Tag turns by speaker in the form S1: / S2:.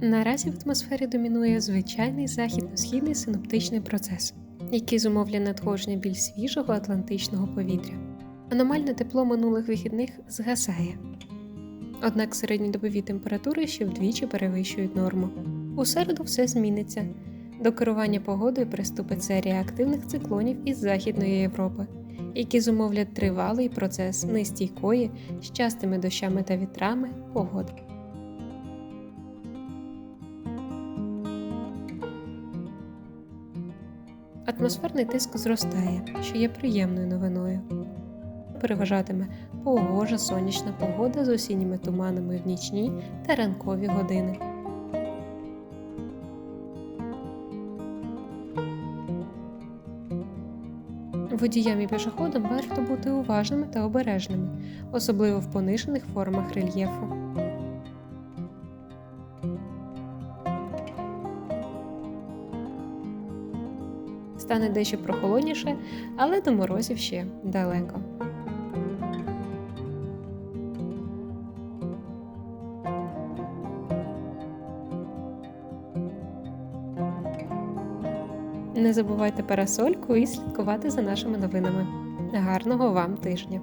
S1: Наразі в атмосфері домінує звичайний західно-східний синоптичний процес, який зумовлює надходження більш свіжого атлантичного повітря. Аномальне тепло минулих вихідних згасає. Однак середньодобові температури ще вдвічі перевищують норму. У середу все зміниться. До керування погодою приступить серія активних циклонів із Західної Європи, які зумовлять тривалий процес нестійкої з частими дощами та вітрами погоди. Атмосферний тиск зростає, що є приємною новиною. Переважатиме погожа сонячна погода з осінніми туманами в нічні та ранкові години. Водіям і пішоходам варто бути уважними та обережними, особливо в понижених формах рельєфу. Стане дещо прохолодніше, але до морозів ще далеко. Не забувайте парасольку і слідкувати за нашими новинами. Гарного вам тижня!